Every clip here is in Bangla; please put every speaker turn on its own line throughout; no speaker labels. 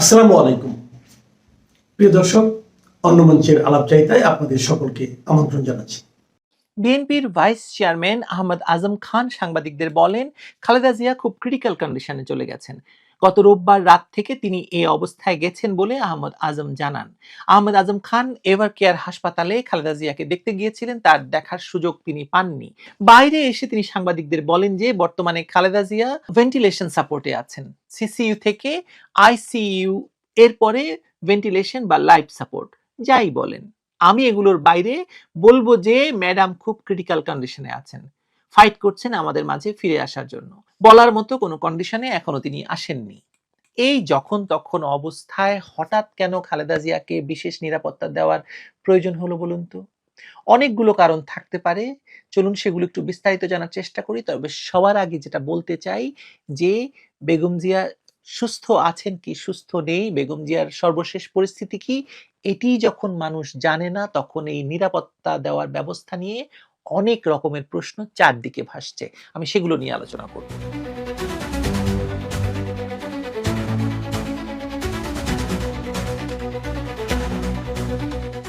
আসসালামু আলাইকুম। প্রিয় দর্শক, অন্য মঞ্চের আলাপচারিতায় আপনাদের সকলকে আমন্ত্রণ জানাচ্ছি।
বিএনপির ভাইস চেয়ারম্যান আহমদ আজম খান সাংবাদিকদের বলেন, খালেদা জিয়া খুব ক্রিটিক্যাল কন্ডিশনে চলে গেছেন। গত রোববার রাত থেকে তিনি এ অবস্থায় গেছেন বলে আহমদ আজম জানান। আহমদ আজম খান এভার কেয়ার হাসপাতালে খালেদা জিয়াকে দেখতে গিয়েছিলেন, তার দেখার সুযোগ তিনি পাননি। বাইরে এসে তিনি সাংবাদিকদের বলেন যে, বর্তমানে খালেদা জিয়া ভেন্টিলেশন সাপোর্টে আছেন। সিসিইউ থেকে আইসিইউ এরপরে ভেন্টিলেশন বা লাইফ সাপোর্ট, যাই বলেন। আমি এগুলোর বাইরে বলব যে, ম্যাডাম খুব ক্রিটিক্যাল কন্ডিশনে আছেন। ফাইট করছেন আমাদের মাঝে ফিরে আসার জন্য। বলার মতো কোনো কন্ডিশনে এখনও তিনি আসেননি। এই যখন তখন অবস্থায় হঠাৎ কেন খালেদা জিয়াকে বিশেষ নিরাপত্তা দেওয়ার প্রয়োজন হলো বলুন তো? অনেকগুলো কারণ থাকতে পারে। চলুন সেগুলো একটু বিস্তারিত জানার চেষ্টা করি। তবে সবার আগে যেটা বলতে চাই যে, বেগম জিয়া সুস্থ আছেন কি সুস্থ নেই? বেগম জিয়ার সর্বশেষ পরিস্থিতি কি? এটি যখন মানুষ জানে না, তখন এই নিরাপত্তা দেওয়ার ব্যবস্থা নিয়ে অনেক রকমের প্রশ্ন চারদিকে ভাসছে। আমি সেগুলো নিয়ে আলোচনা করব।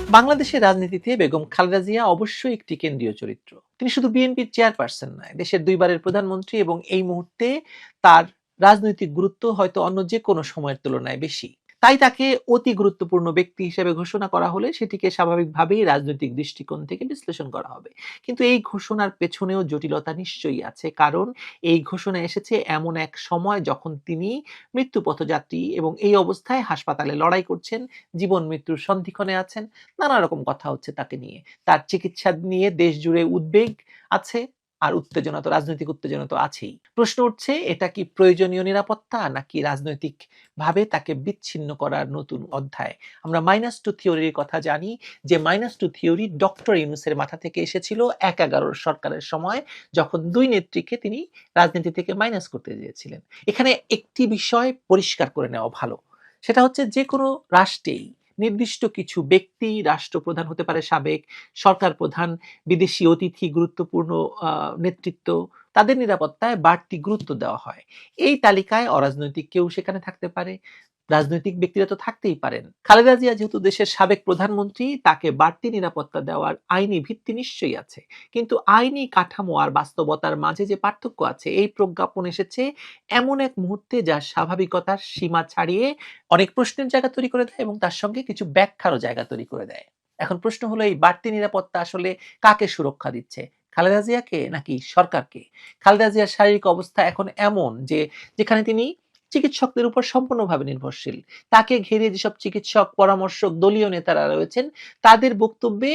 বাংলাদেশের রাজনীতিতে বেগম খালেদা জিয়া অবশ্যই একটি কেন্দ্রীয় চরিত্র। তিনি শুধু বিএনপির চেয়ারপারসন নয়, দেশের দুইবারের প্রধানমন্ত্রী এবং এই মুহূর্তে তার রাজনৈতিক গুরুত্ব হয়তো অন্য যে কোনো সময়ের তুলনায় বেশি। তাই তাকে অতি গুরুত্বপূর্ণ ব্যক্তি হিসেবে ঘোষণা করা হলে সেটিকে স্বাভাবিকভাবেই রাজনৈতিক দৃষ্টিকোণ থেকে বিশ্লেষণ করা হবে। কিন্তু এই ঘোষণার পেছনেও জটিলতা নিশ্চয়ই আছে, কারণ এই ঘোষণা এসেছে এমন এক সময় যখন তিনি মৃত্যু পথযাত্রী এবং এই অবস্থায় হাসপাতালে লড়াই করছেন, জীবন মৃত্যুর সন্ধিক্ষণে আছেন, নানা রকম কথা হচ্ছে তাকে নিয়ে। তার চিকিৎসা নিয়ে দেশ জুড়ে উদ্বেগ আছে আর উত্তেজনা তো, রাজনৈতিক উত্তেজনা তো আছেই। প্রশ্ন উঠছে, এটা কি প্রয়োজনীয় নিরাপত্তা নাকি রাজনৈতিক ভাবে তাকে বিচ্ছিন্ন করার নতুন অধ্যায়? আমরা মাইনাস টু থিওরির কথা জানি, যে মাইনাস টু থিওরি ডক্টর ইউনুসের মাথা থেকে এসেছিল এক এগারোর সরকারের সময়, যখন দুই নেত্রীকে তিনি রাজনীতি থেকে মাইনাস করতে চেয়েছিলেন এখানে একটি বিষয় পরিষ্কার করে নেওয়া ভালো। সেটা হচ্ছে যে কোনো রাষ্ট্রেই নির্দিষ্ট কিছু ব্যক্তি, রাষ্ট্রপ্রধান হতে পারে সাবেক সরকার প্রধান, বিদেশি অতিথি, গুরুত্বপূর্ণ নেতৃত্ব, তাদের নিরাপত্তায় বাড়তি গুরুত্ব দেওয়া হয়। এই তালিকায় অরাজনৈতিক কেউ সেখানে থাকতে পারে। রাজনৈতিক ব্যক্তিরা তো থাকতেই পারেন। খালেদা জিয়া যেহেতু দেশের সাবেক প্রধানমন্ত্রী, তাকে বাড়তি নিরাপত্তা দেওয়ার আইনি ভিত্তি নিশ্চয়ই আছে। কিন্তু আইনি কাঠামো আর বাস্তবতার মাঝে যে পার্থক্য আছে, এই প্রজ্ঞাপন এসেছে এমন এক মুহূর্তে যা স্বাভাবিকতার সীমা ছাড়িয়ে অনেক প্রশ্নের জায়গা তৈরি করে দেয় এবং তার সঙ্গে কিছু ব্যাখ্যারও জায়গা তৈরি করে দেয়। এখন প্রশ্ন হলো, এই বাড়তি নিরাপত্তা আসলে কাকে সুরক্ষা দিচ্ছে? খালেদা জিয়াকে নাকি সরকারকে? খালেদা জিয়ার শারীরিক অবস্থা এখন এমন যে, যেখানে তিনি চিকিৎসকদের উপর সম্পূর্ণভাবে নির্ভরশীল। তাকে ঘিরে যেসব চিকিৎসক, পরামর্শক, দলীয় নেতারা রয়েছেন, তাদের বক্তব্যে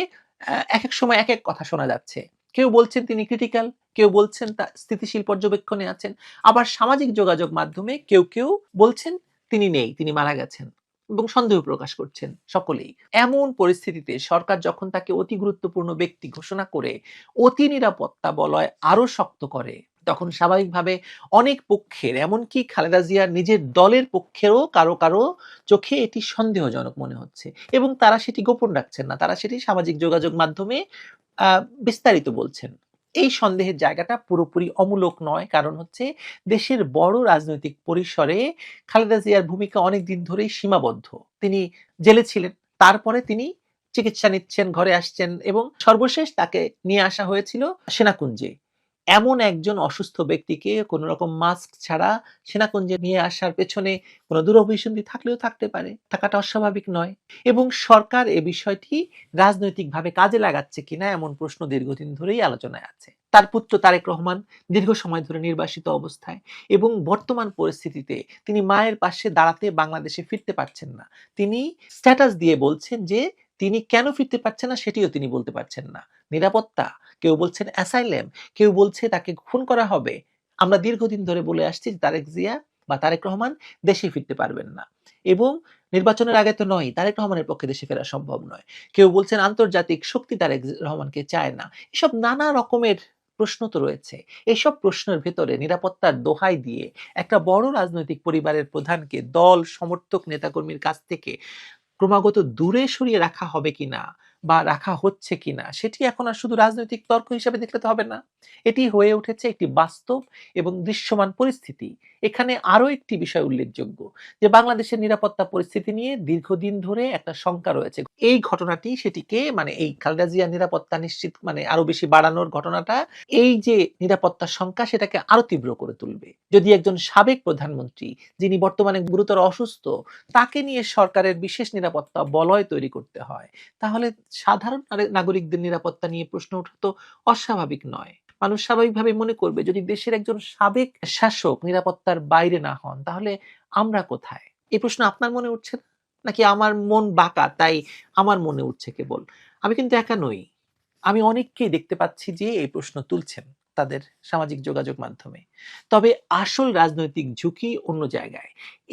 এক এক সময় এক এক কথা শোনা যাচ্ছে। কেউ বলছেন তিনি ক্রিটিক্যাল কেউ বলছেন তা স্থিতিশীল পর্যবেক্ষণে আছেন। আবার সামাজিক যোগাযোগ মাধ্যমে কেউ কেউ বলছেন তিনি নেই, তিনি মারা গেছেন এবং সন্দেহ প্রকাশ করছেন সকলেই। এমন পরিস্থিতিতে সরকার যখন তাকে অতি গুরুত্বপূর্ণ ব্যক্তি ঘোষণা করে, অতি নিরাপত্তা বলয় আরও শক্ত করে। তখন স্বাভাবিকভাবে অনেক পক্ষের, এমনকি খালেদা জিয়ার নিজের দলের পক্ষেরও কারও কারও চোখে এটি সন্দেহজনক মনে হচ্ছে। এবং তারা সেটি গোপন রাখছেন না, তারা সেটি সামাজিক যোগাযোগ মাধ্যমে বিস্তারিত বলছেন। এই সন্দেহের জায়গাটা পুরোপুরি অমূলক নয়, কারণ হচ্ছে দেশের বড় রাজনৈতিক পরিসরে খালেদা জিয়ার ভূমিকা অনেক দিন ধরেই সীমাবদ্ধ। তিনি জেলে ছিলেন, তারপরে তিনি চিকিৎসা নিচ্ছেন, ঘরে আসছেন এবং সর্বশেষ তাকে নিয়ে আসা হয়েছিল সেনাকুঞ্জে। এমন একজন অসুস্থ ব্যক্তিকে কোনো রকম মাস্ক ছাড়া সেনাকুঞ্জে নিয়ে আসার পেছনে কোনো দুরভিসন্ধি থাকলেও থাকতে পারে, থাকাটা অস্বাভাবিক নয়। এবং সরকার এ বিষয়টি রাজনৈতিকভাবে কাজে লাগাচ্ছে কিনা এমন প্রশ্ন দীর্ঘদিন ধরেই আলোচনায় আছে। তার পুত্র তারেক রহমান দীর্ঘ সময় ধরে নির্বাসিত অবস্থায় এবং বর্তমান পরিস্থিতিতে তিনি মায়ের পাশে দাঁড়াতে বাংলাদেশে ফিরতে পারছেন না। তিনি স্ট্যাটাস দিয়ে বলছেন যে তিনি কেন ফিরতে পারছেন না সেটিও তিনি বলতে পারছেন না। নিরাপত্তা, কেউ বলছেন অ্যাসাইলেম, কেউ বলছে তাকে খুন করা হবে। আমরা দীর্ঘদিন ধরে বলে আসছি তারেক জিয়া বা তারেক রহমান দেশে ফিরতে পারবেন না। এবং নির্বাচনের আগে তো নয়, তারেক রহমানের পক্ষে দেশে ফেরা সম্ভব নয়। কেউ বলছেন আন্তর্জাতিক শক্তি তারেক রহমানকে চায় না। এসব নানা রকমের প্রশ্ন তো রয়েছে। এসব প্রশ্নের ভেতরে নিরাপত্তার দোহাই দিয়ে একটা বড় রাজনৈতিক পরিবারের প্রধানকে দল, সমর্থক, নেতাকর্মীর কাছ থেকে ক্রমাগত দূরে সরিয়ে রাখা হবে কিনা বা রাখা হচ্ছে কিনা, সেটি এখন আর শুধু রাজনৈতিক তর্ক হিসেবে দেখলে তো হবে না। এটি হয়ে উঠেছে একটি বাস্তব এবং দৃশ্যমান পরিস্থিতি। এখানে আরও একটি বিষয় উল্লেখযোগ্য যে বাংলাদেশের নিরাপত্তা পরিস্থিতি নিয়ে দীর্ঘদিন ধরে একটা শঙ্কা রয়েছে। এই ঘটনাটি সেটিকে মানে এই খালেদা জিয়ার নিরাপত্তা নিশ্চিত মানে আরও বেশি বাড়ানোর ঘটনাটা এই যে নিরাপত্তা শঙ্কা সেটাকে আরও তীব্র করে তুলবে। যদি একজন সাবেক প্রধানমন্ত্রী যিনি বর্তমানে গুরুতর অসুস্থ তাকে নিয়ে সরকারের বিশেষ নিরাপত্তা বলয় তৈরি করতে হয়, তাহলে সাধারণ নাগরিকদের নিরাপত্তা নিয়ে প্রশ্ন ওঠা তো অস্বাভাবিক নয়। মানুষ স্বাভাবিকভাবে মনে করবে, যদি দেশের একজন সাবেক শাসক নিরাপত্তার বাইরে না হন, তাহলে আমরা কোথায়? এই প্রশ্ন আপনার মনে উঠছে না? নাকি আমার মন বাঁকা, তাই আমার মনে উঠছে কেবল? আমি কিন্তু একা নই। আমি অনেককেই দেখতে পাচ্ছি যে এই প্রশ্ন তুলছেন তাদের সামাজিক যোগাযোগ মাধ্যমে। তবে আসল রাজনৈতিক ঝুঁকি অন্য জায়গায়।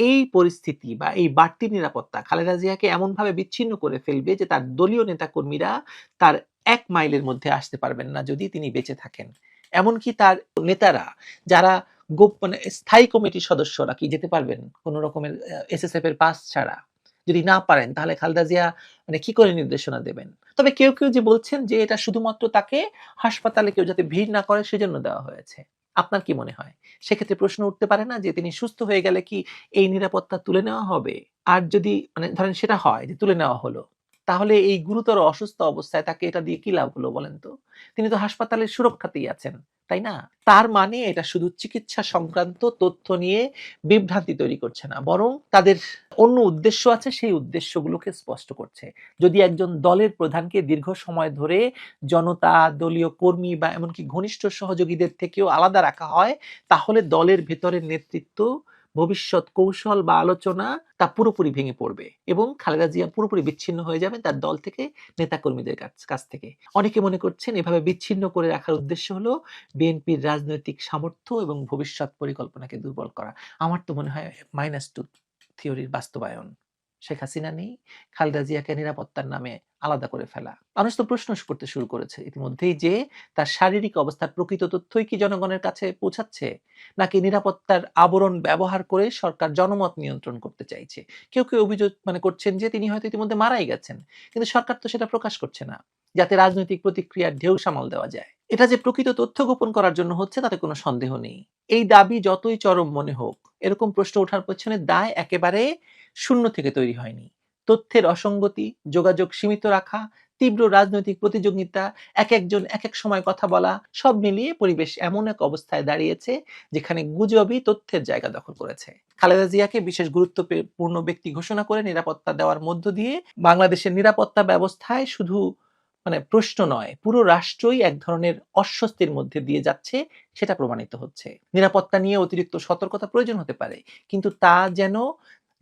এই পরিস্থিতি বা এই বাড়তি নিরাপত্তা খালেদা জিয়াকে এমনভাবে বিচ্ছিন্ন করে ফেলবে যে তার দলীয় নেতাকর্মীরা তার এক মাইলের মধ্যে আসতে পারবেন না যদি তিনি বেঁচে থাকেন। এমনকি তার নেতারা যারা গোপ মানে স্থায়ী কমিটির সদস্যরা কি যেতে পারবেন? কোন রকমের এসএসএফ এর পাস ছাড়া। যদি না পারেন, তাহলে খালেদা জিয়া মানে কি করে নির্দেশনা দেবেন? তবে কেউ কেউ যে বলছেন যে এটা শুধুমাত্র তাকে হাসপাতালে কেউ যাতে ভিড় না করে সেজন্য দেওয়া হয়েছে। আপনার কি মনে হয়? সেক্ষেত্রে প্রশ্ন উঠতে পারে না যে তিনি সুস্থ হয়ে গেলে কি এই নিরাপত্তা তুলে নেওয়া হবে? আর যদি মানে ধরেন সেটা হয় যে তুলে নেওয়া হলো তাহলে এই গুরুতর অসুস্থ অবস্থায় তাকে এটা দিয়ে কি লাভ হলো বলেন তো? তিনি তো হাসপাতালের সুরক্ষাতেই আছেন, তাই না? তার মানে এটা শুধু চিকিৎসা সংক্রান্ত তথ্য নিয়ে বিভ্রান্তি তৈরি করছে না, বরং তাদের অন্য উদ্দেশ্য আছে, সেই উদ্দেশ্যগুলোকে স্পষ্ট করছে। যদি একজন দলের প্রধানকে দীর্ঘ সময় ধরে জনতা, দলীয় কর্মী বা এমনকি ঘনিষ্ঠ সহযোগীদের থেকেও আলাদা রাখা হয়, তাহলে দলের ভেতরের নেতৃত্ব ভবিষ্যৎ কৌশল বা আলোচনা তা পুরোপুরি ভেঙে পড়বে এবং খালেদা জিয়া পুরোপুরি বিচ্ছিন্ন হয়ে যাবে তার দল থেকে, নেতাকর্মীদের কাছ থেকে। অনেকে মনে করছেন এভাবে বিচ্ছিন্ন করে রাখার উদ্দেশ্য হলো বিএনপির রাজনৈতিক সামর্থ্য এবং ভবিষ্যৎ পরিকল্পনাকে দুর্বল করা। আমার তো মনে হয় মাইনাস টু থিওরির বাস্তবায়ন। শেখ হাসিনা নেই, খালেদা জিয়াকে নিরাপত্তার নামে আলাদা করে ফেলা। মানুষ তো প্রশ্ন করতে শুরু করেছে ইতিমধ্যেই যে, তার শারীরিক অবস্থার প্রকৃত তথ্যই কি জনগণের কাছে পৌঁছাচ্ছে? নাকি নিরাপত্তার আবরণ ব্যবহার করে সরকার জনমত নিয়ন্ত্রণ করতে চাইছে? কেউ কেউ অভিযোগ মানে করছেন যে, তিনি হয়তো ইতিমধ্যে মারাই গেছেন। কিন্তু সরকার তো সেটা প্রকাশ করছে না, যাতে রাজনৈতিক প্রতিক্রিয়ার ঢেউ সামাল দেওয়া যায়। এটা যে প্রকৃত তথ্য গোপন করার জন্য হচ্ছে, তাতে কোনো সন্দেহ নেই। এই দাবি যতই চরম মনে হোক, এরকম প্রশ্ন ওঠার পেছনে দায় একেবারে শূন্য থেকে তৈরি হয়নি। তথ্যের অসঙ্গতি, যোগাযোগ সীমিত রাখা, তীব্র রাজনৈতিক প্রতিযোগিতা, এক একজন এক এক সময় কথা বলা, সব মিলিয়ে পরিবেশ এমন এক অবস্থায় দাঁড়িয়েছে যেখানে গুজবই তথ্যের জায়গা দখল করেছে। খালেদা জিয়াকে বিশেষ গুরুত্বপূর্ণ ব্যক্তি ঘোষণা করে নিরাপত্তা দেওয়ার মধ্য দিয়ে বাংলাদেশের নিরাপত্তা ব্যবস্থায় শুধু মানে প্রশ্ন নয়, পুরো রাষ্ট্রই এক ধরনের অস্বস্তির মধ্যে দিয়ে যাচ্ছে, সেটা প্রমাণিত হচ্ছে। নিরাপত্তা নিয়ে অতিরিক্ত সতর্কতা প্রয়োজন হতে পারে, কিন্তু তা যেন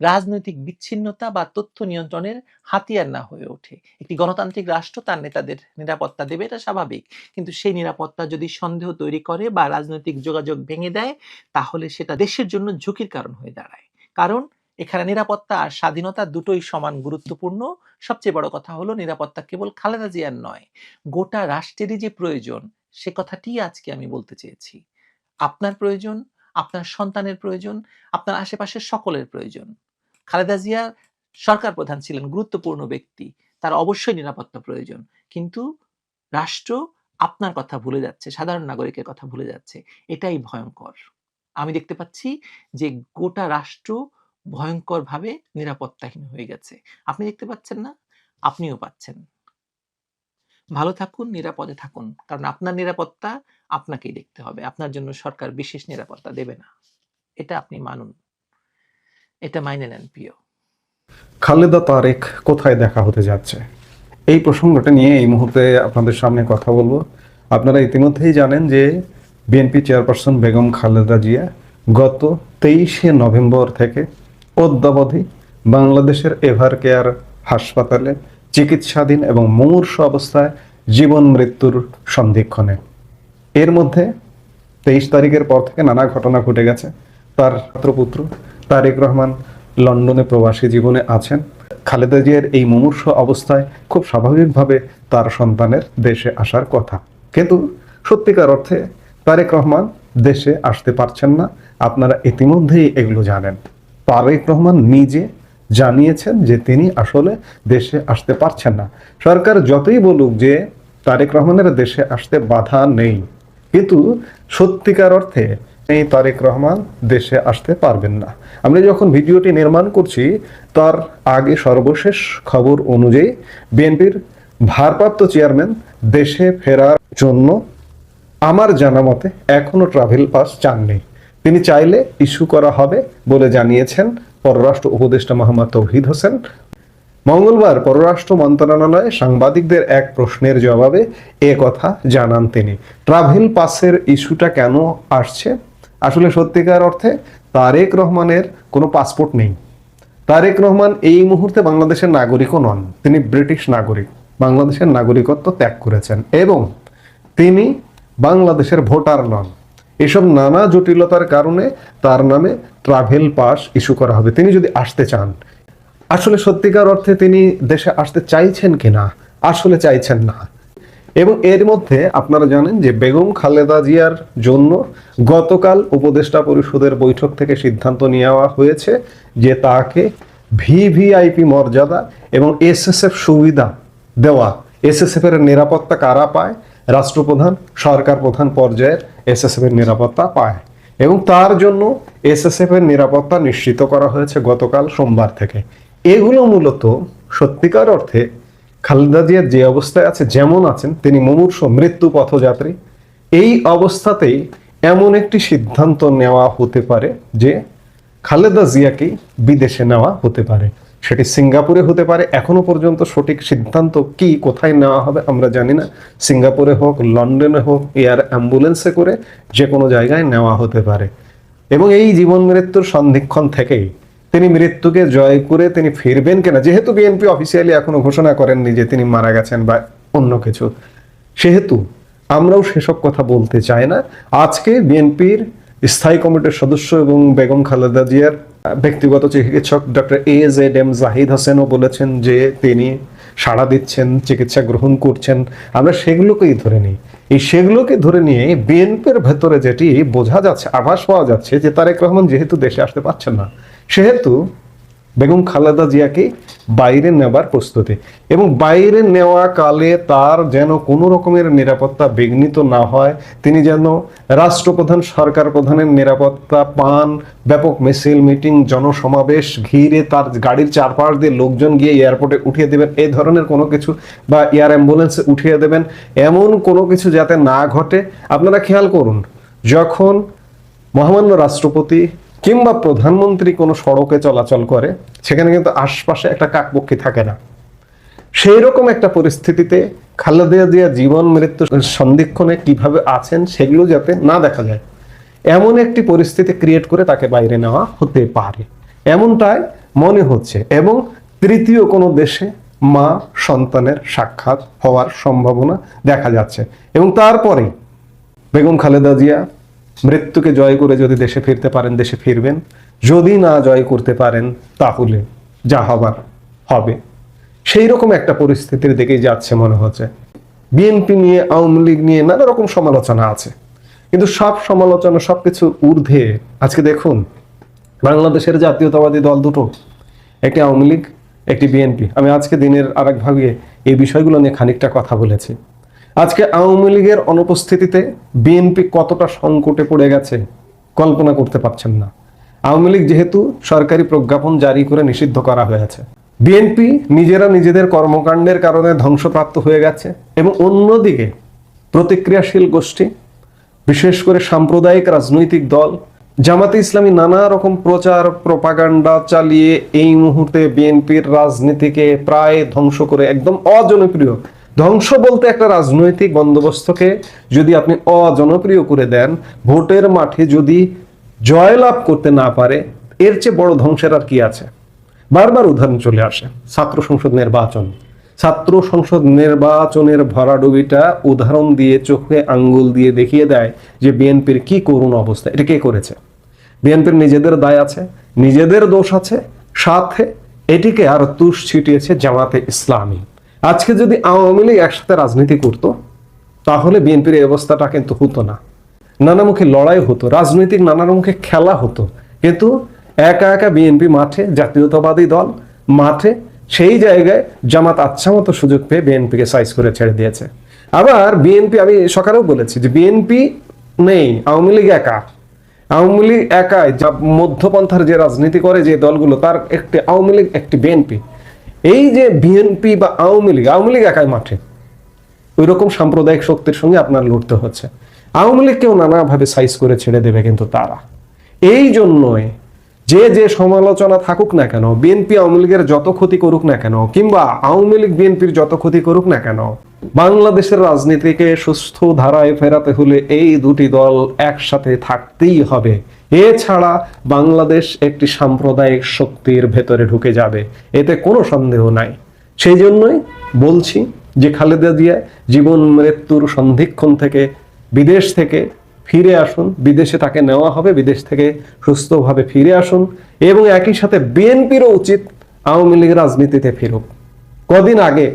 রাজনৈতিক বিচ্ছিন্নতা বা তথ্য নিয়ন্ত্রণের হাতিয়ার না হয়ে ওঠে। একটি গণতান্ত্রিক রাষ্ট্র তার নেতাদের নিরাপত্তা দেবে, এটা স্বাভাবিক। কিন্তু সেই নিরাপত্তা যদি সন্দেহ তৈরি করে বা রাজনৈতিক যোগাযোগ ভেঙে দেয়, তাহলে সেটা দেশের জন্য ঝুঁকির কারণ হয়ে দাঁড়ায়। কারণ এখানে নিরাপত্তা আর স্বাধীনতা দুটোই সমান গুরুত্বপূর্ণ। সবচেয়ে বড় কথা হলো নিরাপত্তা কেবল খালেদা জিয়ার নয়, গোটা রাষ্ট্রেরই যে প্রয়োজন, সে কথাটি আজকে আমি বলতে চেয়েছি। আপনার প্রয়োজন, আপনার সন্তানের প্রয়োজন, আপনার আশেপাশের সকলের প্রয়োজন। খালেদা জিয়া সরকার প্রধান ছিলেন, গুরুত্বপূর্ণ ব্যক্তি। তার অবশ্যই নিরাপত্তা প্রয়োজন। কিন্তু রাষ্ট্র আপনার কথা ভুলে যাচ্ছে, সাধারণ নাগরিকের কথা ভুলে যাচ্ছে। এটাই ভয়ঙ্কর। আমি দেখতে পাচ্ছি যে গোটা রাষ্ট্র ভয়ঙ্করভাবে নিরাপত্তাহীন হয়ে গেছে। আপনি দেখতে পাচ্ছেন না? আপনিও পাচ্ছেন। ভালো থাকুন, নিরাপদে থাকুন। কারণ আপনার নিরাপত্তা আপনাকেই দেখতে হবে। আপনার জন্য সরকার বিশেষ নিরাপত্তা দেবে না। এটা আপনি মানুন। এটা মাইনে নেন প্রিয়।
খালেদা তারেক কোথায় দেখা হতে যাচ্ছে? এই প্রসঙ্গটা নিয়ে এই মুহূর্তে আপনাদের সামনে কথা বলব। আপনারা ইতিমধ্যেই জানেন যে বিএনপি চেয়ারপারসন বেগম খালেদা জিয়া গত তেইশে নভেম্বর থেকে অদ্যাবধি বাংলাদেশের এভার কেয়ার হাসপাতালে চিকিৎসাধীন এবং মুমূর্ষ অবস্থায় জীবন মৃত্যুর সন্ধিক্ষণে। এর মধ্যে তেইশ তারিখের পর থেকে নানা ঘটনা ঘটে গেছে। তার পুত্র তারেক রহমান লন্ডনে প্রবাসী জীবনে আছেন। খালেদা জিয়ার এই মুমূর্ষ অবস্থায় খুব স্বাভাবিকভাবে তার সন্তানের দেশে আসার কথা। কিন্তু সত্যিকার অর্থে তারেক রহমান দেশে আসতে পারছেন না। আপনারা ইতিমধ্যেই এগুলো জানেন। তারেক রহমান নিজে জানিয়েছেন যে তিনি আসলে দেশে আসতে পারছেন না। সরকার যতই বলুক যে তারেক রহমানের দেশে আসতে বাধা নেই। কিন্তু সত্যিকার অর্থে এই তারেক রহমান দেশে আসতে পারবেন না। আমরা যখন ভিডিওটি নির্মাণ করছি, তার আগে সর্বশেষ খবর অনুযায়ী বিএনপির ভারপ্রাপ্ত চেয়ারম্যান দেশে ফেরার জন্য আমার জানা মতে এখনও ট্রাভেল পাস চাননি। তিনি চাইলে ইস্যু করা হবে বলে জানিয়েছেন পররাষ্ট্র উপদেষ্টা মোহাম্মদ তৌহিদ হোসেন। মঙ্গলবার পররাষ্ট্র মন্ত্রণালয়ে সাংবাদিকদের এক প্রশ্নের জবাবে এ কথা জানান তিনি। ট্রাভেল পাসের ইস্যুটা কেন আসছে? আসলে সত্যিকার অর্থে তারেক রহমানের কোনো পাসপোর্ট নেই। তারেক রহমান এই মুহূর্তে বাংলাদেশের নাগরিকও নন, তিনি ব্রিটিশ নাগরিক। বাংলাদেশের নাগরিকত্ব ত্যাগ করেছেন এবং তিনি বাংলাদেশের ভোটার নন। এসব নানা জটিলতার কারণে তার নামে ট্রাভেল পাস ইস্যু করা হবে। তিনি যদি আসতে চান, আসলে সত্যিকার অর্থে তিনি দেশে আসতে চাইছেন কিনা, আসলে চাইছেন না। এবং এর মধ্যে আপনারা জানেন যে বেগম খালেদা জিয়ার জন্য গতকাল উপদেষ্টা পরিষদের বৈঠক থেকে সিদ্ধান্ত নেওয়া হয়েছে যে তাকে ভিভিআইপি মর্যাদা এবং এসএসএফ সুবিধা দেওয়া, এসএসএফ এর নিরাপত্তা কারা পায়, রাষ্ট্রপ্রধান, সরকার প্রধান পর্যায়ের এসএসএফ এর নিরাপত্তা পায় এবং তার জন্য এসএসএফ এর নিরাপত্তা নিশ্চিত করা হয়েছে গতকাল সোমবার থেকে। এগুলো মূলত সত্যিকার অর্থে খালেদা জিয়ার যে অবস্থায় আছে, যেমন আছেন, তিনি মুমূর্ষ মৃত্যু পথযাত্রী। এই অবস্থাতেই এমন একটি সিদ্ধান্ত নেওয়া হতে পারে যে খালেদা জিয়াকে বিদেশে নেওয়া হতে পারে। সেটি সিঙ্গাপুরে হতে পারে। এখনও পর্যন্ত সঠিক সিদ্ধান্ত কি, কোথায় নেওয়া হবে আমরা জানি না। সিঙ্গাপুরে হোক, লন্ডনে হোক, এয়ার অ্যাম্বুলেন্সে করে যে কোনো জায়গায় নেওয়া হতে পারে। এবং এই জীবন মৃত্যুর সন্ধিক্ষণ থেকেই তিনি মৃত্যুকে জয় করে তিনি ফিরবেন কিনা? যেহেতু বিএনপি অফিসিয়ালি এখনও ঘোষণা করেননি যে তিনি মারা গেছেন বা অন্য কিছু। সেহেতু আমরাও সেসব কথা বলতে চাই না। আজকে বিএনপির স্থায়ী কমিটির সদস্য এবং বেগম খালেদা জিয়ার ব্যক্তিগত চিকিৎসক doctor A Z M Zahid হোসেনও বলেছেন যে তিনি সাড়া দিচ্ছেন, চিকিৎসা গ্রহণ করছেন। আমরা সেগুলোকেই ধরে নিই। এই সেগুলোকে ধরে নিয়ে বিএনপির ভেতরে যেটি বোঝা যাচ্ছে, আভাস পাওয়া যাচ্ছে যে তারেক রহমান যেহেতু দেশে আসতে পারছেন না সেহেতু বেগম খালেদা জিয়াকে বাইরে নেবার প্রস্তুতি এবং বাইরে নেওয়া কালে তার যেন কোনো রকমের নিরাপত্তা বিঘ্নিত না হয়, তিনি যেন রাষ্ট্রপ্রধান সরকার প্রধানের নিরাপত্তা পান, ব্যাপক মিছিল, মিটিং, জনসমাবেশ, ঘিরে তার গাড়ির চারপাশ দিয়ে লোকজন গিয়ে এয়ারপোর্টে উঠিয়ে দেবেন, এই ধরনের কোনো কিছু বা এয়ার অ্যাম্বুলেন্সে উঠিয়ে দেবেন, এমন কোনো কিছু যাতে না ঘটে। আপনারা খেয়াল করুন, যখন মহামান্য রাষ্ট্রপতি কিংবা প্রধানমন্ত্রী কোনো সড়কে চলাচল করে, সেখানে কিন্তু আশপাশে একটা কাকপক্ষী থাকে না। সেই রকম একটা পরিস্থিতিতে খালেদা জিয়া জীবন মৃত্যু সন্ধিক্ষণে কীভাবে আছেন সেগুলো যাতে না দেখা যায়, এমন একটি পরিস্থিতি ক্রিয়েট করে তাকে বাইরে নেওয়া হতে পারে। এমনটাই মনে হচ্ছে এবং তৃতীয় কোনো দেশে মা সন্তানের সাক্ষাৎ হওয়ার সম্ভাবনা দেখা যাচ্ছে। এবং তারপরে বেগম খালেদা জিয়া মৃত্যুকে জয় করে যদি দেশে ফিরতে পারেন, দেশে ফিরবেন। যদি না জয় করতে পারেন, তাহলে যা হবার হবে। সেই রকম একটা পরিস্থিতির দিকেই যাচ্ছে মনে হচ্ছে। বিএনপি নিয়ে, আওয়ামী লীগ নিয়ে নানা রকম সমালোচনা আছে। কিন্তু সব সমালোচনা, সবকিছু ঊর্ধ্বে। আজকে দেখুন, বাংলাদেশের জাতীয়তাবাদী দল দুটো, একটি আওয়ামী লীগ, একটি বিএনপি আমি আজকে দিনের আরেক ভাগে এই বিষয়গুলো নিয়ে খানিকটা কথা বলেছি। আজকে আওয়ামী লীগের অনুপস্থিতিতে বিএনপি কতটা সংকটে পড়ে গেছে কল্পনা করতে পারছেন না। আওয়ামী লীগ যেহেতু সরকারি প্রজ্ঞাপন জারি করে নিষিদ্ধ করা হয়েছে বিএনপি নিজেরা নিজেদের কর্মকাণ্ডের কারণে ধ্বংসপ্রাপ্ত হয়ে গেছে এবং অন্যদিকে প্রতিক্রিয়াশীল গোষ্ঠী, বিশেষ করে সাম্প্রদায়িক রাজনৈতিক দল, জামাতে ইসলামী নানা রকম প্রচার, প্রপাগান্ডা চালিয়ে এই মুহূর্তে বিএনপির রাজনীতিকে প্রায় ধ্বংস করে একদম অজনপ্রিয় ধ্বংস বলতে একটা রাজনৈতিক বন্দোবস্তকে যদি আপনি অজনপ্রিয় করে দেন, ভোটের মাঠে যদি জয়লাভ করতে না পারে, এর চেয়ে বড় ধ্বংসের আর কি আছে? বারবার উদাহরণ চলে আসে, ছাত্র সংসদ নির্বাচন। ছাত্র সংসদ নির্বাচনের ভরাডুবিটা উদাহরণ দিয়ে চোখে আঙ্গুল দিয়ে দেখিয়ে দেয় যে বিএনপির কি করুণ অবস্থা। এটা কে করেছে? বিএনপির নিজেদের দায় আছে, নিজেদের দোষ আছে, সাথে এটিকে আর তুষ ছিটিয়েছে জামাতে ইসলামী। আজকে যদি আওয়ামী লীগ একসাথে রাজনীতি করত, তাহলে বিএনপির এই অবস্থাটা কিন্তু হতো না। নানামুখী লড়াই হতো, রাজনৈতিক নানামুখী খেলা হতো। কিন্তু একা একা বিএনপি মাঠে, জাতীয়তাবাদী দল মাঠে, সেই জায়গায় জামাত আচ্ছা মতো সুযোগ পেয়ে বিএনপিকে সাইজ করে ছেড়ে দিয়েছে। আবার বিএনপি, আমি সকালেও বলেছি যে বিএনপি নেই, আওয়ামী লীগ একা। আওয়ামী লীগ একাই, যা মধ্যপন্থার যে রাজনীতি করে যে দলগুলো, তার একটি, আওয়ামী লীগ একটি বিএনপি। এই যে বিএনপি বা আওয়ামী লীগ আওয়ামী লীগ একাই মাঠে। ওই রকম সাম্প্রদায়িক শক্তির সঙ্গে আপনার লড়তে হচ্ছে। আওয়ামী লীগকেও নানাভাবে সাইজ করে ছেড়ে দেবে কিন্তু তারা। এই জন্যই যে যে সমালোচনা থাকুক না কেন বিএনপি আওয়ামী লীগের যত ক্ষতি করুক না কেন, কিংবা আওয়ামী লীগ বিএনপির যত ক্ষতি করুক না কেন, বাংলাদেশের রাজনীতিকে সুস্থ ধারায় ফেরাতে হলে এই দুটি দল একসাথে থাকতেই হবে। এছাড়া বাংলাদেশ একটি সাম্প্রদায়িক শক্তির ভেতরে ঢুকে যাবে, এতে কোনো সন্দেহ নাই। সেই জন্যই বলছি যে খালেদা জিয়া জীবন মৃত্যুর সন্ধিক্ষণ থেকে বিদেশ থেকে ফিরে আসুন। বিদেশে তাকে নেওয়া হবে, বিদেশ থেকে সুস্থভাবে ফিরে আসুন এবং একই সাথে বিএনপিরও উচিত আওয়ামী লীগ রাজনীতিতে ফিরুক। কদিন আগে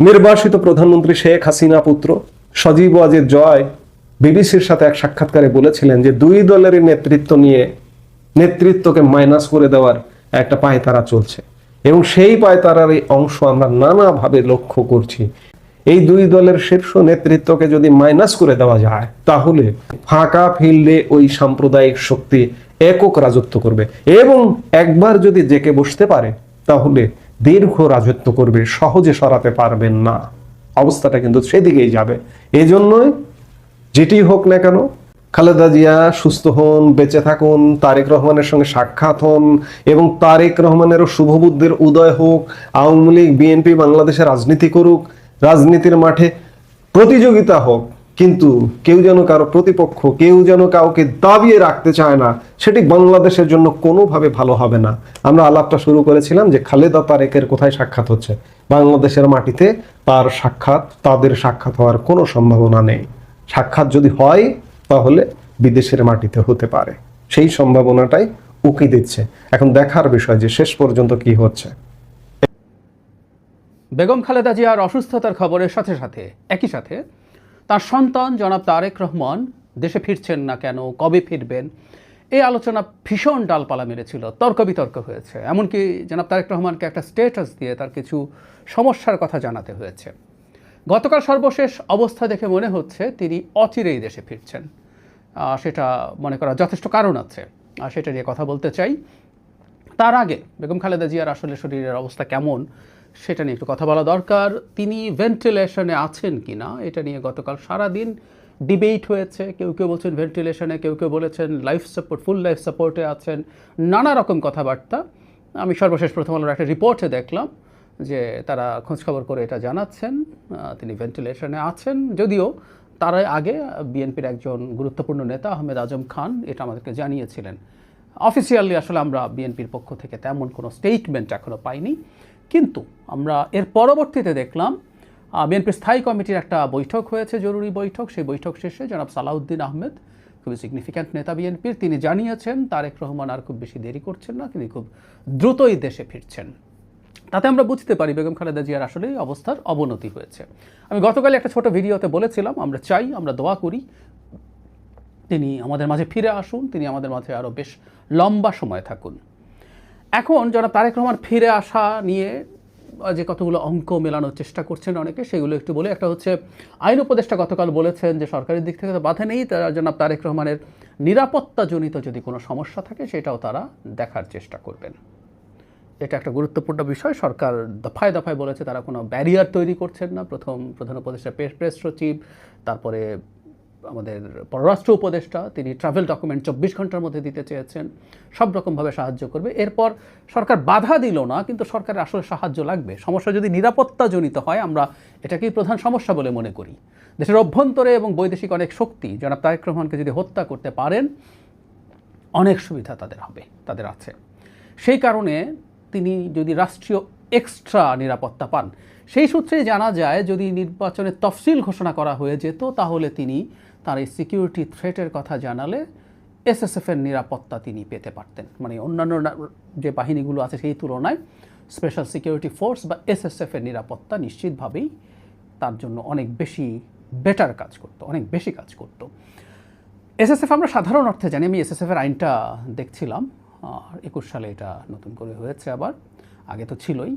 নির্বাসিত প্রধানমন্ত্রী শেখ হাসিনা পুত্র সজীব ওয়াজেদ জয় বিবিসির সাথে এক সাক্ষাৎকারে বলেছিলেন যে দুই দলেরই নেতৃত্ব নিয়ে নেতৃত্বকে মাইনাস করে দেওয়ার একটা পায়তারা চলছে। এবং সেই পায়তারার এই অংশ আমরা নানাভাবে লক্ষ্য করছি। এই দুই দলের শীর্ষ নেতৃত্বকে যদি মাইনাস করে দেওয়া যায়, তাহলে ফাঁকা ফিল্ডে ওই সাম্প্রদায়িক শক্তি একক রাজত্ব করবে। এবং একবার যদি জেকে বসতে পারে, তাহলে দীর্ঘ রাজত্ব করবে, সহজে সরাতে পারবেন না। অবস্থাটা কিন্তু সেদিকেই যাবে। এজন্যই যেটি হোক না কেন, খালেদা জিয়া সুস্থ হন, বেঁচে থাকুন, তারেক রহমানের সঙ্গে সাক্ষাৎ হন, এবং তারেক রহমানেরও শুভবুদ্ধির উদয় হোক, আওয়ামী লীগ, বিএনপি বাংলাদেশে রাজনীতি করুক, রাজনীতির মাঠে প্রতিযোগিতা হোক, কিন্তু কেউ যেন কারও প্রতিপক্ষ, কেউ যেন কাউকে দাবিয়ে রাখতে চায় না, সেটি বাংলাদেশের জন্য কোনোভাবে ভালো হবে না। আমরা আলাপটা শুরু করেছিলাম যে খালেদা তারেকের কোথায় সাক্ষাৎ হচ্ছে। বাংলাদেশের মাটিতে তার সাক্ষাৎ, তাদের সাক্ষাৎ হওয়ার কোনো সম্ভাবনা নেই। সাক্ষাৎ যদি হয়, তাহলে বিদেশের মাটিতে হতে পারে। সেই সম্ভাবনাটাই উকি দিচ্ছে। এখন দেখার বিষয় যে শেষ পর্যন্ত কি হচ্ছে।
বেগম খালেদা জিয়ার অসুস্থতার খবরের সাথে সাথে, একই সাথে, তার সন্তান জনাব তারেক রহমান দেশে ফিরছেন না কেন, কবে ফিরবেন? এই আলোচনা ভীষণ ডালপালা মেরেছিল, তর্ক বিতর্ক হয়েছে। এমনকি জনাব তারেক রহমানকে একটা স্টেটাস দিয়ে তার কিছু সমস্যার কথা জানাতে হয়েছে। গতকাল সর্বশেষ অবস্থা দেখে মনে হচ্ছে তিনি অচিরেই দেশে ফিরছেন। সেটা মনে করার যথেষ্ট কারণ আছে। আর সেটা নিয়ে কথা বলতে চাই। তার আগে বেগম খালেদা জিয়ার আসলে শরীরের অবস্থা কেমন, সেটা নিয়ে একটু কথা বলা দরকার। তিনি ভেন্টিলেশনে আছেন কি না এটা নিয়ে গতকাল সারাদিন ডিবেট হয়েছে। কেউ কেউ বলছেন ভেন্টিলেশনে, কেউ কেউ বলেছেন লাইফ সাপোর্ট, ফুল লাইফ সাপোর্টে আছেন। নানা রকম কথাবার্তা। আমি সর্বশেষ প্রথম আলোর একটা রিপোর্টে দেখলাম। যে তারা খোঁজখবর করে এটা জানাচ্ছেন তিনি ভেন্টিলেশনে আছেন। যদিও তার আগে বিএনপির একজন গুরুত্বপূর্ণ নেতা আহমেদ আজম খান এটা আমাদেরকে জানিয়েছিলেন। অফিসিয়ালি আসলে আমরা বিএনপির পক্ষ থেকে তেমন কোনো স্টেটমেন্ট এখনও পাইনি। কিন্তু আমরা এর পরবর্তীতে দেখলাম বিএনপির স্থায়ী কমিটির একটা বৈঠক হয়েছে, জরুরি বৈঠক। সেই বৈঠক শেষে জনাব সালাউদ্দিন আহমেদ, খুবই সিগনিফিক্যান্ট নেতা বিএনপির, তিনি জানিয়েছেন, তারেক রহমান আর খুব বেশি দেরি করছেন না, তিনি খুব দ্রুতই দেশে ফিরছেন। তাতে আমরা বুঝতে পারি বেগম খালেদা জিয়ার আসলেই অবস্থার অবনতি হয়েছে। আমি গতকাল একটা ছোট ভিডিওতে বলেছিলাম, আমরা চাই, আমরা দোয়া করি, তিনি আমাদের মাঝে ফিরে আসুন, তিনি আমাদের মাঝে আরও বেশ লম্বা সময় থাকুন। এখন যারা তারেক রহমান ফিরে আসা নিয়ে যে কতগুলো অঙ্ক মেলানোর চেষ্টা করছেন অনেকে, সেগুলো একটু বলে। একটা হচ্ছে, আইন উপদেষ্টা গতকাল বলেছেন যে সরকারের দিক থেকে তো বাধা নেই তারা জনাব তারেক রহমানের নিরাপত্তাজনিত যদি কোনো সমস্যা থাকে, সেটাও তারা দেখার চেষ্টা করবেন। এটা একটা গুরুত্বপূর্ণ বিষয়। সরকার দফায় দফায় বলেছে তারা কোনো ব্যারিয়ার তৈরি করছেন না। প্রথম প্রধান উপদেষ্টা প্রেস সচিব, তারপরে আমাদের পররাষ্ট্র উপদেষ্টা, তিনি ট্রাভেল ডকুমেন্ট চব্বিশ ঘণ্টার মধ্যে দিতে চেয়েছেন। সব রকমভাবে সাহায্য করবে। এরপর সরকার বাধা দিল না, কিন্তু সরকারের আসলে সাহায্য লাগবে। সমস্যা যদি নিরাপত্তাজনিত হয়, আমরা এটাকেই প্রধান সমস্যা বলে মনে করি। দেশের অভ্যন্তরে এবং বৈদেশিক অনেক শক্তি, জনাব তারেক রহমানকে যদি হত্যা করতে পারেন, অনেক সুবিধা তাদের হবে, তাদের আছে। সেই কারণে তিনি যদি রাষ্ট্রীয় এক্সট্রা নিরাপত্তা পান। সেই সূত্রে জানা যায়, যদি নির্বাচনের তফসিল ঘোষণা করা হয়ে যেত, তাহলে তিনি তার এই সিকিউরিটি থ্রেটের কথা জানালে এসএসএফের নিরাপত্তা তিনি পেতে পারতেন। মানে অন্যান্য যে বাহিনীগুলো আছে সেই তুলনায় স্পেশাল সিকিউরিটি ফোর্স বা এসএসএফের নিরাপত্তা নিশ্চিতভাবেই তার জন্য অনেক বেশি বেটার কাজ করতো, অনেক বেশি কাজ করতো। এসএসএফ আমরা সাধারণ অর্থে জানি, আমি এসএসএফ এর আইনটা দেখছিলাম। একুশ সালে এটা নতুন করে হয়েছে আবার, আগে তো ছিলই।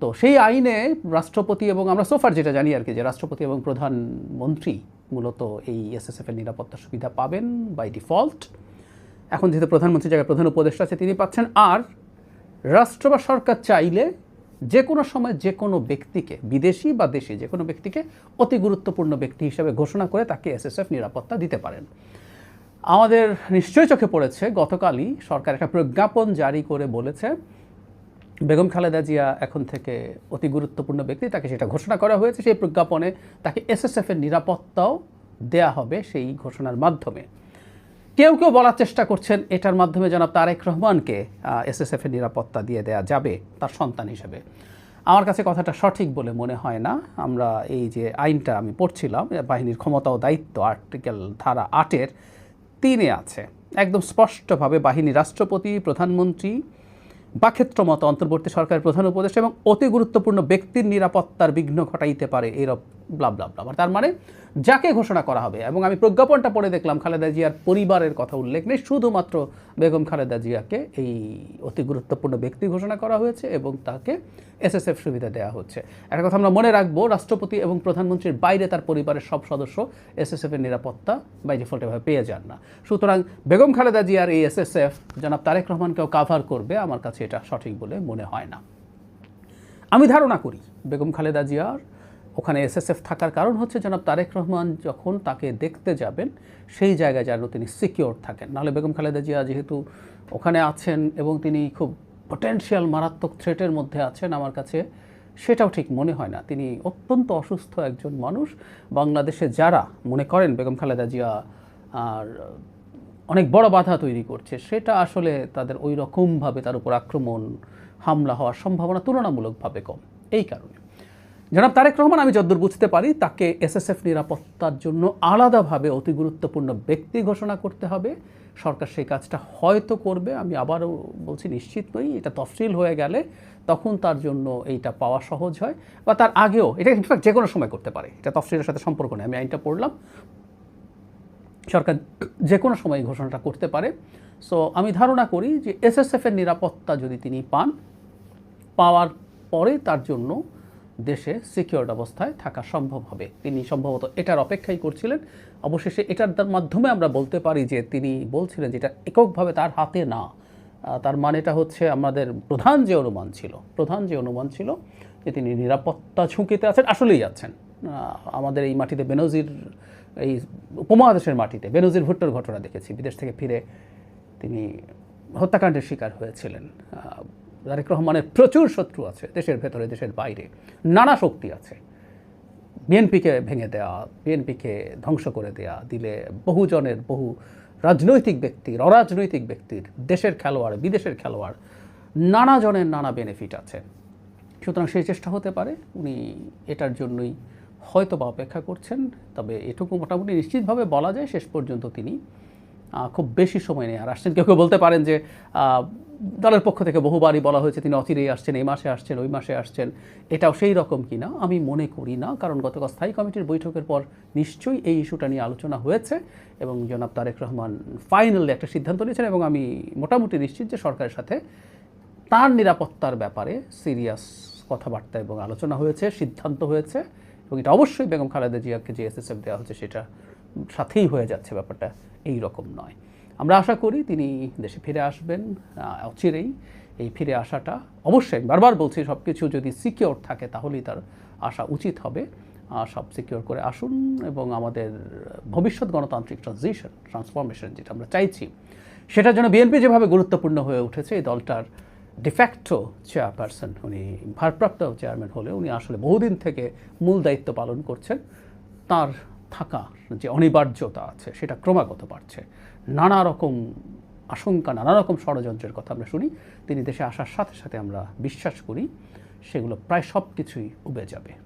তো সেই আইনে রাষ্ট্রপতি এবং আমরা সোফার যেটা জানি আর কি যে রাষ্ট্রপতি এবং প্রধানমন্ত্রী মূলত এই এসএসএফ এর নিরাপত্তা সুবিধা পাবেন বাই ডিফল্ট এখন যেহেতু প্রধানমন্ত্রী জায়গায় প্রধান উপদেষ্টা আছে, তিনি পাচ্ছেন। আর রাষ্ট্র বা সরকার চাইলে যে কোনো সময় যে কোনো ব্যক্তিকে, বিদেশি বা দেশি যে কোনো ব্যক্তিকে অতি গুরুত্বপূর্ণ ব্যক্তি হিসেবে ঘোষণা করে তাকে এসএসএফ নিরাপত্তা দিতে পারেন। আমাদের নিশ্চয়ই চোখে পড়েছে, গতকালই সরকার একটা প্রজ্ঞাপন জারি করে বলেছে। বেগম খালেদা জিয়া এখন থেকে অতি গুরুত্বপূর্ণ ব্যক্তি, তাকে সেটা ঘোষণা করা হয়েছে, সেই প্রজ্ঞাপনে তাকে এসএসএফ এর নিরাপত্তাও দেয়া হবে সেই ঘোষণার মাধ্যমে। কেউ কেউ বলার চেষ্টা করছেন, এটার মাধ্যমে জনাব তারেক রহমানকে এসএসএফ এর নিরাপত্তা দিয়ে দেয়া যাবে তার সন্তান হিসেবে। আমার কাছে কথাটা সঠিক বলে মনে হয় না। আমরা এই যে আইনটা আমি পড়ছিলাম বাহিনীর ক্ষমতা ও দায়িত্ব, আর্টিকেল ধারা আটের তিনে আছে। একদম স্পষ্টভাবে বাহিনী রাষ্ট্রপতি, প্রধানমন্ত্রী বা ক্ষেত্রমত অন্তর্বর্তী সরকারের প্রধান উপদেষ্টা এবং অতি গুরুত্বপূর্ণ ব্যক্তির নিরাপত্তার বিঘ্ন ঘটাইতে পারে এরব ব্লা ব্লা ব্লা তার মানে যাকে ঘোষণা করা হবে, এবং আমি প্রজ্ঞাপনটা পড়ে দেখলাম খালেদা জিয়ার পরিবারের কথা উল্লেখ নেই, শুধুমাত্র বেগম খালেদা জিয়াকে এই অতি গুরুত্বপূর্ণ ব্যক্তি ঘোষণা করা হয়েছে এবং তাকে এসএসএফ সুবিধা দেওয়া হচ্ছে। একটা কথা আমরা মনে রাখব, রাষ্ট্রপতি এবং প্রধানমন্ত্রীর বাইরে তার পরিবারের সব সদস্য এসএসএফ এর নিরাপত্তা বাই ডিফল্ট এভাবে পেয়ে যান না। সুতরাং বেগম খালেদা জিয়ার এই এসএসএফ জনাব তারেক রহমানকেও কাভার করবে, আমার কাছে এটা সঠিক বলে মনে হয় না। আমি ধারণা করি বেগম খালেদা জিয়ার ওখানে এসএসএফ থাকার কারণ হচ্ছে জনাব তারেক রহমান যখন তাকে দেখতে যাবেন, সেই জায়গায় যেন তিনি সিকিওর থাকেন। নাহলে বেগম খালেদা জিয়া যেহেতু ওখানে আছেন এবং তিনি খুব পটেনশিয়াল মারাত্মক থ্রেটের মধ্যে আছেন আমার কাছে, সেটাও ঠিক মনে হয় না। তিনি অত্যন্ত অসুস্থ একজন মানুষ। বাংলাদেশে যারা, মনে করেন বেগম খালেদা জিয়া আর অনেক বড় বাধা তৈরি করছে, সেটা আসলে তাদের ওই রকমভাবে তার উপর আক্রমণ, হামলা হওয়ার সম্ভাবনা তুলনামূলকভাবে কম। এই কারণে। জনাব তারেক রহমান, আমি যদ্দূর বুঝতে পারি তাকে এসএসএফ নিরাপত্তার জন্য আলাদাভাবে অতি গুরুত্বপূর্ণ ব্যক্তি ঘোষণা করতে হবে। সরকার সেই কাজটা হয়তো করবে, আমি আবারও বলছি নিশ্চিত নই, এটা তফসিল হয়ে গেলে তখন তার জন্য এইটা পাওয়া সহজ হয় বা তার আগেও, এটা ইনফ্যাক্ট যে কোনো সময় করতে পারে, এটা তফসিলের সাথে সম্পর্ক নেই, আমি আইনটা পড়লাম। সরকার যে কোনো সময় ঘোষণাটা করতে পারে। সো আমি ধারণা করি যে এসএসএফের নিরাপত্তা যদি তিনি পান, পাওয়ার পরে তার জন্য দেশে সিকিউরড অবস্থায় থাকা সম্ভব হবে। তিনি সম্ভবত এটার অপেক্ষাই করছিলেন। অবশেষে এটার মাধ্যমে আমরা বলতে পারি যে তিনি বলছিলেন যে এটা এককভাবে তার হাতে না। তার মানেটা হচ্ছে আমাদের প্রধান যে অনুমান ছিল, প্রধান যে অনুমান ছিল যে তিনি নিরাপত্তা ঝুঁকিতে আছেন, আসলেই আছেন। আমাদের এই মাটিতে বেনজির, এই উপমহাদেশের মাটিতে বেনজির ভুট্টোর ঘটনা দেখেছি। বিদেশ থেকে ফিরে তিনি হত্যাকাণ্ডের শিকার হয়েছিলেন। তারেক রহমানের প্রচুর শত্রু আছে দেশের ভেতরে, দেশের বাইরে। নানা শক্তি আছে। বিএনপিকে ভেঙে দেওয়া বিএনপিকে ধ্বংস করে দেওয়া দিলে বহুজনের বহু রাজনৈতিক ব্যক্তির, অরাজনৈতিক ব্যক্তির, দেশের খেলোয়াড়, বিদেশের খেলোয়াড় নানা জনের নানা বেনিফিট আছে। সুতরাং সেই চেষ্টা হতে পারে। উনি এটার জন্যই হয়তো বা অপেক্ষা করছেন। তবে এটুকু মোটামুটি নিশ্চিতভাবে বলা যায় শেষ পর্যন্ত তিনি খুব বেশি সময় নেই। আর আসছেন কেউ কেউ বলতে পারেন যে দলের পক্ষ থেকে বহুবারই বলা হয়েছে তিনি অচিরেই আসছেন, এই মাসে আসছেন, ওই মাসে আসছেন। এটাও সেই রকম কিনা আমি মনে করি না, কারণ গতকাল স্থায়ী কমিটির বৈঠকের পর নিশ্চয়ই এই ইস্যুটা নিয়ে আলোচনা হয়েছে এবং জনাব তারেক রহমান ফাইনালি একটা সিদ্ধান্ত নিয়েছেন এবং আমি মোটামুটি নিশ্চিত যে সরকারের সাথে তার নিরাপত্তার ব্যাপারে সিরিয়াস কথাবার্তা এবং আলোচনা হয়েছে, সিদ্ধান্ত হয়েছে এবং এটা অবশ্যই বেগম খালেদা জিয়াকে যে এসএসএফ দেওয়া হচ্ছে সেটা সাথেই হয়ে যাচ্ছে, ব্যাপারটা এই রকম নয়। আমরা আশা করি তিনি দেশে ফিরে আসবেন অচিরেই। এই ফিরে আসাটা অবশ্যই বারবার বলছি সব কিছু যদি সিকিওর থাকে তাহলেই তার আসা উচিত হবে। সব সিকিওর করে আসুন এবং আমাদের ভবিষ্যৎ গণতান্ত্রিক ট্রানজিশন ট্রান্সফরমেশন যেটা আমরা চাইছি, সেটার জন্য বিএনপি যেভাবে গুরুত্বপূর্ণ হয়ে উঠেছে, এই দলটার ডিফ্যাক্টো চেয়ারপারসন উনি ভারপ্রাপ্ত চেয়ারম্যান হলে উনি আসলে বহুদিন থেকে মূল দায়িত্ব পালন করছেন। তার থাকা যে অনিবার্যতা আছে, সেটা ক্রমাগত বাড়ছে। নানা রকম আশঙ্কা, নানা রকম ষড়যন্ত্রের কথা আমরা শুনি। তিনি দেশে আসার সাথে সাথে আমরা বিশ্বাস করি, সেগুলো প্রায় সব কিছুই উবে যাবে।